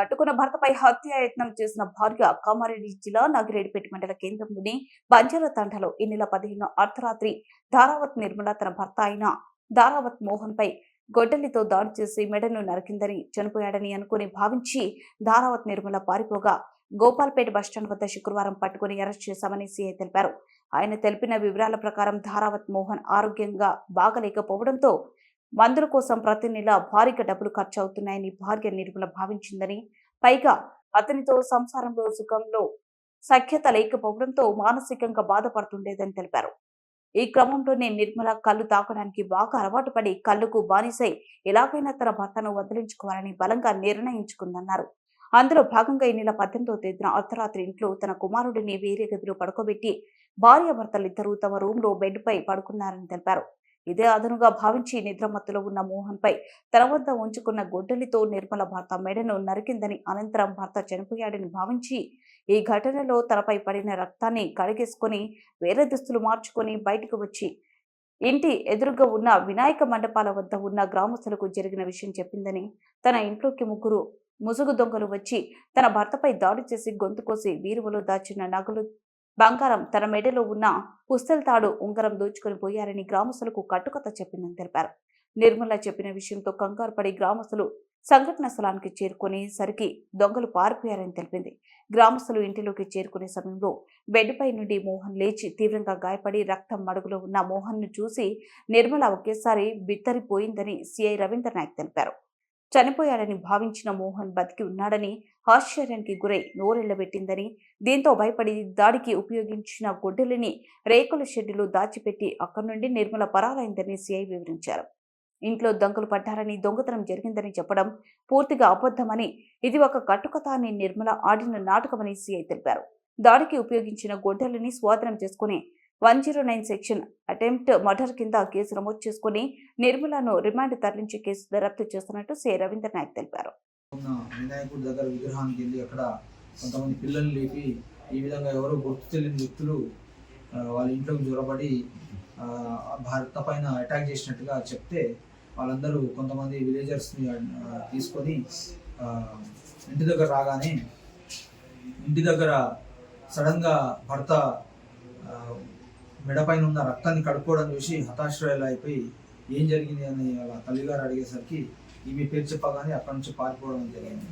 కట్టుకున్న భర్తపై హత్యాయత్నం చేసిన భార్య కామారెడ్డి జిల్లా నాగిరెడ్డిపేట మండల కేంద్రంలోని బంజారా తండలో ఈ నెల పదిహేను అర్ధరాత్రి ధారావత్ నిర్మల తన భర్త అయిన ధారావత్ మోహన్ పై గొడ్డలితో దాడి చేసి మెడను నరికిందని చనిపోయాడని అనుకుని భావించి ధారావత్ నిర్మల పారిపోగా గోపాల్పేట బస్టాండ్ వద్ద శుక్రవారం పట్టుకుని అరెస్ట్ చేశామని సీఐ తెలిపారు. ఆయన తెలిపిన వివరాల ప్రకారం ధారావత్ మోహన్ ఆరోగ్యంగా బాగలేకపోవడంతో మందుల కోసం ప్రతి నెల భారీగా డబ్బులు ఖర్చు అవుతున్నాయని భార్య నిర్మల భావించిందని పైగా అతనితో సంసారంలో సుఖంలో సఖ్యత లేకపోవడంతో మానసికంగా బాధపడుతుండేదని తెలిపారు. ఈ క్రమంలోనే నిర్మల కళ్ళు తాకడానికి బాగా అలవాటు పడి కళ్ళుకు బానిసై ఎలాగైనా తన భర్తను వదిలించుకోవాలని బలంగా నిర్ణయించుకుందన్నారు. అందులో భాగంగా ఈ నెల పద్దెనిమిదవ తేదీన అర్ధరాత్రి ఇంట్లో తన కుమారుడిని వేరే గదిలో పడుకోబెట్టి భార్యాభర్తలిద్దరూ తమ రూమ్లో బెడ్ పై పడుకున్నారని తెలిపారు. ఇదే అదనుగా భావించి నిద్రమత్తులో ఉన్న మోహన్పై తన వద్ద ఉంచుకున్న గొడ్డలితో నిర్మల భర్త మెడను నరికిందని అనంతరం భర్త చనిపోయాడని భావించి ఈ ఘటనలో తనపై పడిన రక్తాన్ని కడిగేసుకొని వేరే దుస్తులు మార్చుకొని బయటకు వచ్చి ఇంటి ఎదురుగా ఉన్న వినాయక మండపాల వద్ద ఉన్న గ్రామస్తులకు జరిగిన విషయం చెప్పిందని తన ఇంట్లోకి ముగ్గురు ముసుగు దొంగలు వచ్చి తన భర్తపై దాడి చేసి గొంతు కోసి వీరువలో దాచిన నగలు బంగారం తన మెడలో ఉన్న పుస్తెల తాడు ఉంగరం దోచుకొని పోయారని గ్రామస్తులకు కట్టుకథ చెప్పిందని తెలిపారు. నిర్మల చెప్పిన విషయంతో కంగారు పడి గ్రామస్తులు సంఘటన స్థలానికి చేరుకుని సరికి దొంగలు పారిపోయారని తెలిపింది. గ్రామస్తులు ఇంటిలోకి చేరుకునే సమయంలో బెడ్పై నుండి మోహన్ లేచి తీవ్రంగా గాయపడి రక్తం మడుగులో ఉన్న మోహన్ను చూసి నిర్మల ఒకేసారి బిత్తరిపోయిందని సిఐ రవీంద్ర నాయక్ తెలిపారు. చనిపోయాడని భావించిన మోహన్ బతికి ఉన్నాడని ఆశ్చర్యానికి గురై నోరెళ్ళబెట్టిందని దీంతో భయపడి దాడికి ఉపయోగించిన గొడ్డలిని రేకుల షెడ్డులో దాచిపెట్టి అక్కడి నుండి నిర్మల పరారైందని సిఐ వివరించారు. ఇంట్లో దొంగలు పడ్డారని దొంగతనం జరిగిందని చెప్పడం పూర్తిగా అబద్ధమని ఇది ఒక కట్టుకథ అని నిర్మల ఆడిన నాటకమని సిఐ తెలిపారు. దాడికి ఉపయోగించిన గొడ్డలిని స్వాధీనం చేసుకుని one zero nine section attempt murder కింద కేసు నమోదు చేసుకుని నిర్మలను రిమాండ్ తరలించి కేసు దర్యాప్తు చేస్తున్నట్టు సి రవీంద్ర నాయక్ తెలిపారు. వినాయకుడి దగ్గర విగ్రహానికి వెళ్ళి అక్కడ కొంతమంది పిల్లలు లేపి ఈ విధంగా ఎవరో గుర్తు తెలియని వ్యక్తులు వాళ్ళ ఇంట్లోకి జ్వరపడి భర్త పైన అటాక్ చేసినట్టుగా చెప్తే వాళ్ళందరూ కొంతమంది విలేజర్స్ని తీసుకొని ఇంటి దగ్గర రాగానే ఇంటి దగ్గర సడన్గా భర్త మెడపైన ఉన్న రక్తాన్ని కడుక్కోవడం చూసి హతాశ్రయాలు అయిపోయి ఏం జరిగింది అని వాళ్ళ తల్లిగారు అడిగేసరికి ఈమె పేరు చెప్పగానే అక్కడి నుంచి పారిపోవడం జరిగింది.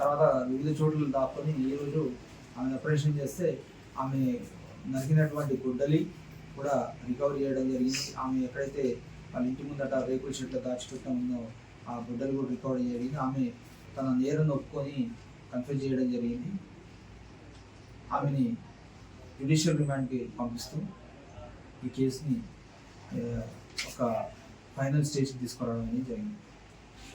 తర్వాత వివిధ చోట్ల దాక్కొని ఈ రోజు ఆమె ఆపరేషన్ చేస్తే ఆమె నరికినటువంటి గుడ్డలి కూడా రికవరీ చేయడం జరిగింది. ఆమె ఎక్కడైతే వాళ్ళ ఇంటి ముందట రేకుల చెట్లు దాచిపెట్టడం ఉందో ఆ గుడ్డలు కూడా రికవరీ జరిగింది. ఆమె తన నేరం ఒప్పుకొని కన్ఫ్యూజ్ చేయడం జరిగింది. ఆమెని జ్యుడిషియల్ రిమాండ్కి పంపిస్తూ ఈ కేసుని ఒక ఫైనల్ స్టేజ్కి తీసుకురావడం అనేది జరిగింది.